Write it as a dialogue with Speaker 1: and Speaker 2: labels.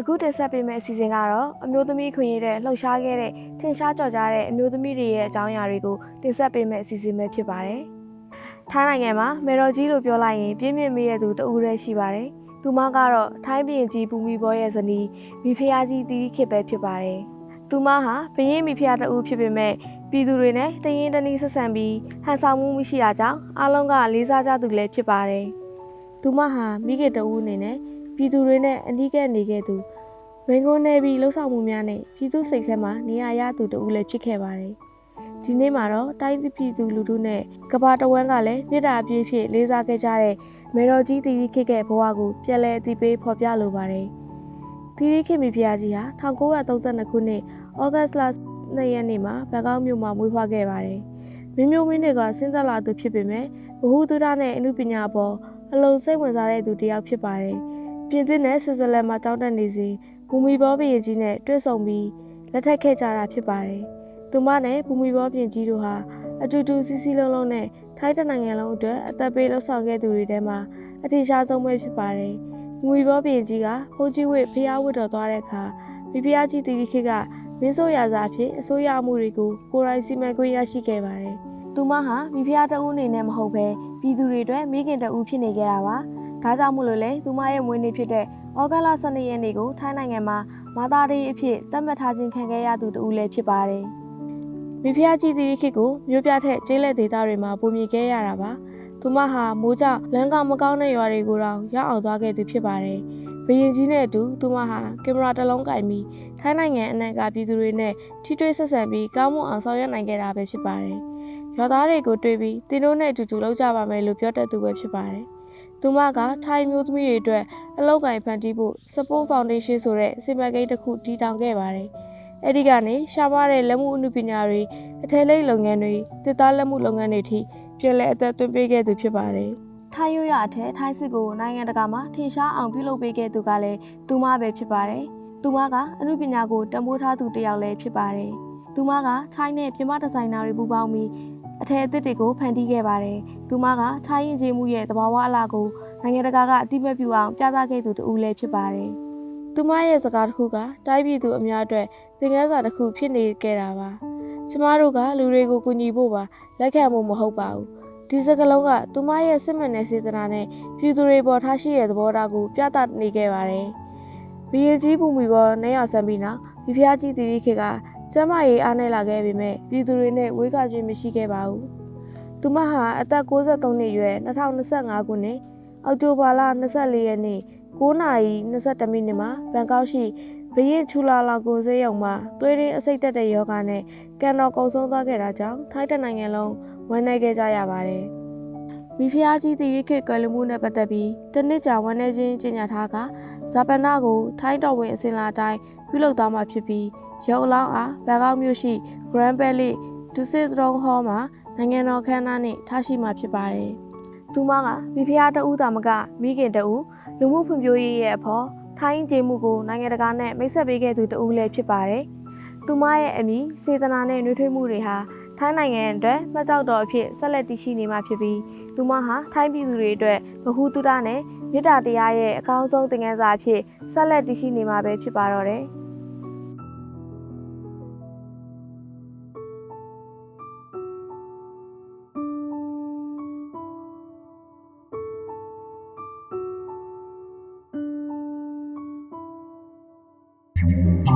Speaker 1: အခုတင်ဆက်ပေးမယ့်အစီအစဉ်ကတော့အမျိုးသမီးခွင့်ရတဲ့လှုပ်ရှားခဲ့တဲ့ထင်ရှားကြော်ကြားတဲ့အမျိုးသမီးတွေရဲ့အကြောင်းအရာတွေကိုတင်ဆက်ပေးမယ့်အစီအစဉ်ပဲဖြစ်ပါတယ်။ထိုင်းနိုင်ငံမှာမေတော်ကြီးလို့ပြောလိုက်ရင်ပြင်းပြင်းမေးတဲ့သူတဦးတည်းရှိပါတယ်။သူမကတော့ထိုင်းပြည်ကြီးပူမီဘောရဲ့ဇနီးမိဖုရားကြီးတီတီခေတ်ပဲဖြစ်ပါတယ်။သူမဟာဘရင်မိဖုရားတဦးဖြစ်ပေမဲ့ပြည်သူတွေနဲ့တရင်တနည်းဆက်ဆံပြီးဟန်ဆောင်မှုမရှိတာကြောင့်အားလုံးကလေးစားကြသူလည်းဖြစ်ပါတယ်။သူမဟာမိခင်တဦးအနေနဲ့ ပြည်သူတွေနဲ့အနီးကပ်နေခဲ့သူမင်းကုန်းနေပြီးလှုပ်ဆောင်မှုများနဲ့ပြည်သူစိတ်ထဲမှာနေရာရသူတူလည်းဖြစ်ခဲ့ပါတယ်။ဒီနေ့မှာတော့တိုင်းပြည်သူလူထုနဲ့ကဘာတဝန်းကလည်းမြေတားအပြည့်ဖြစ်လေးစားခဲ့ကြတဲ့မေတော်ကြီးတီတီခေတ်ကဘဝကိုပြန်လည်အသိပေးဖော်ပြလိုပါတယ်။တီတီခေတ်မိဖုရားကြီးဟာ1932ခုနှစ်ဩဂတ်လ2ရက်နေ့မှာဘန်ကောက်မြို့မှာမွေးဖွားခဲ့ပါတယ်။မင်းမျိုးမင်းတွေကစဉ်းစားလာသူဖြစ်ပေမဲ့ဗဟုသုတနဲ့အမှုပညာပေါ်အလုံးစိတ်ဝင်စားတဲ့သူတစ်ယောက်ဖြစ်ပါတယ်။ ပြင်သစ်နဲ့ဆွစ်ဇာလန်မှာတောင်းတနေစဉ်ဘူမီဘောဘရင်ကြီးနဲ့တွေ့ဆုံပြီးလက်ထပ်ခဲ့ကြတာဖြစ်ပါတယ်။သူမနဲ့ဘူမီဘောဘရင်ကြီးတို့ဟာအတူတူစီစီလုံးလုံးနဲ့ထိုင်းတနိုင်ငံလုံးအတွက်အသက်ပေးလှုပ်ဆောင်ခဲ့သူတွေထဲမှာအထင်ရှားဆုံးပဲဖြစ်ပါတယ်။ဘူမီဘောဘရင်ကြီးကဘုန်းကြီးဝတ်ဖျားဝတ်တော်သွားတဲ့အခါမိဖုရားကြီးတီတီခေတ်ကမင်းဆိုးရာဇာအဖြစ်အစိုးရမှုတွေကိုကိုယ်တိုင်စီမံခွင့်ရရှိခဲ့ပါတယ်။သူမဟာမိဖုရားတဦးအနေနဲ့မဟုတ်ဘဲပြည်သူတွေအတွက်မိခင်တဦးဖြစ်နေခဲ့တာပါ။ ဒါကြောင့်မို့လို့လေသူမရဲ့မွေးနေ့ဖြစ်တဲ့ဩဂတ်လ12ရက်နေ့ကိုထိုင်းနိုင်ငံမှာမာသားရီအဖြစ်သတ်မှတ်ထားခြင်းခံခဲ့ရသူတူဦးလည်းဖြစ်ပါတယ်။မိဖုရားကြီးတီရီခေတ်ကိုမြို့ပြထက်ကျေးလက်ဒေသတွေမှာပုံမြင်ခဲ့ရတာပါ။သူမဟာမိုးကြောင့်လမ်းကောင်မကောင်းတဲ့ရွာတွေကိုတော့ရောက်အောင်သွားခဲ့သူဖြစ်ပါတယ်။ဘရင်ကြီးနဲ့အတူသူမဟာကင်မရာတစ်လုံးကင်ပြီးထိုင်းနိုင်ငံအနှံ့ကပြည်သူတွေနဲ့ထိတွေ့ဆက်ဆံပြီးကောင်းမွန်အောင်ဆောင်ရွက်နိုင်ခဲ့တာပဲဖြစ်ပါတယ်။ရွာသားတွေကိုတွေ့ပြီးတင်းတို့နဲ့အတူတူလောက်ကြပါမယ်လို့ပြောတတ်သူပဲဖြစ်ပါတယ်။ သူမကထိုင်းမျိုးသမီးတွေအတွက်အလောက်ကင်ဖန်တီးဖို့ Support Foundation ဆိုတဲ့စီမံကိန်းတစ်ခုတည်ထောင်ခဲ့ပါတယ်။အဲဒီကနေရှားပါတဲ့လက်မှုအမှုပညာတွေအထည်လိပ်လုပ်ငန်းတွေတစ်သားလက်မှုလုပ်ငန်းတွေထိပြည်လဲအသက်သွင်းပေးခဲ့သူဖြစ်ပါတယ်။ထိုင်းရိုးရအထက်ထိုင်းစစ်ကိုနိုင်ငံတကာမှာထင်ရှားအောင်ပြုလုပ်ပေးခဲ့သူကလည်းသူမပဲဖြစ်ပါတယ်။သူမကအမှုပညာကိုတံမိုးထားသူတစ်ယောက်လည်းဖြစ်ပါတယ်။သူမကထိုင်းနဲ့ပြင်ပဒီဇိုင်နာတွေပူးပေါင်းပြီး အထည်အသစ်တွေကိုဖန်တီးခဲ့ပါတယ်။သူမကထိုင်းရင်ကျေးမှုရဲ့သဘာဝအလားကိုနိုင်ငံတကာကအတိမတ်ပြုအောင်ပြသခဲ့သူတူလည်းဖြစ်ပါတယ်။သူမရဲ့စကားတစ်ခုကတိုင်းပြည်သူအများအတွက်သင်ခန်းစာတစ်ခုဖြစ်နေခဲ့တာပါ။ကျမတို့ကလူတွေကိုကူညီဖို့ပါလက်ခံဖို့မဟုတ်ပါဘူး။ဒီစကားလုံးကသူမရဲ့စစ်မှန်တဲ့စေတနာနဲ့ပြည်သူတွေပေါ်ထားရှိတဲ့သဘောထားကိုပြသနေခဲ့ပါတယ်။ဘီရင်ကြီးပူမီပေါ်နေရဆန်ပြီးနောက်ဒီဖျားကြီးတီတီခေတ်က ကျမရေးအားနဲ့လာခဲ့ပေမဲ့ပြည်သူတွေနဲ့ဝေးကခြင်းမရှိခဲ့ပါဘူး။သူမဟာအသက်63နှစ်အရွယ်2025ခုနှစ်အောက်တိုဘာလ24ရက်နေ့9:22မိနစ်မှာဘန်ကောက်ရှိဘရင်ချူလာလာကိုစေးရုံမှာသွေးရင်းအဆိပ်တက်တဲ့ယောဂနဲ့ကန်တော်ကုံဆုံးသွားခဲ့တာကြောင့်ထိုင်းတနိုင်ငံလုံးဝမ်းနည်းခဲ့ကြရပါတယ်။ မိဖုရားကြီးတီရီခေတ်ကွယ်လွန်မှုနဲ့ပတ်သက်ပြီးတနစ်ကြာဝမ်းနည်းခြင်းကြေညာထားကဇာပနာကိုထိုင်းတော်ဝင်အစင်လာတိုင်းပြုလုပ်သွားမှာဖြစ်ပြီးရုပ်အလောင်းအားဘန်ကောက်မြို့ရှိ Grand Palace ဒုစစ်သရုံးဟောမှာနိုင်ငံတော်ခမ်းနားနဲ့ထားရှိမှာဖြစ်ပါတယ်။သူမကမိဖုရားတဦးတာမကမိခင်တဦးလူမှုဖွံ့ဖြိုးရေးရဲ့အဖို့ထိုင်းကျေးမှုကိုနိုင်ငံတကာနဲ့မိတ်ဆက်ပေးခဲ့သူတဦးလည်းဖြစ်ပါတယ်။သူမရဲ့အမိစေတနာနဲ့နှွေးထွေးမှုတွေဟာ ထိုင်းနိုင်ငံအတွက်မှတ်ကြောက်တော်အဖြစ်ဆက်လက်တည်ရှိနေမှာဖြစ်ပြီးသူမဟာထိုင်းပြည်သူတွေအတွက်ဗဟုသုတနဲ့မေတ္တာတရားရဲ့အကောင်းဆုံးသင်ခန်းစာအဖြစ်ဆက်လက်တည်ရှိနေမှာပဲဖြစ်ပါတော့တယ်။
Speaker 2: ပ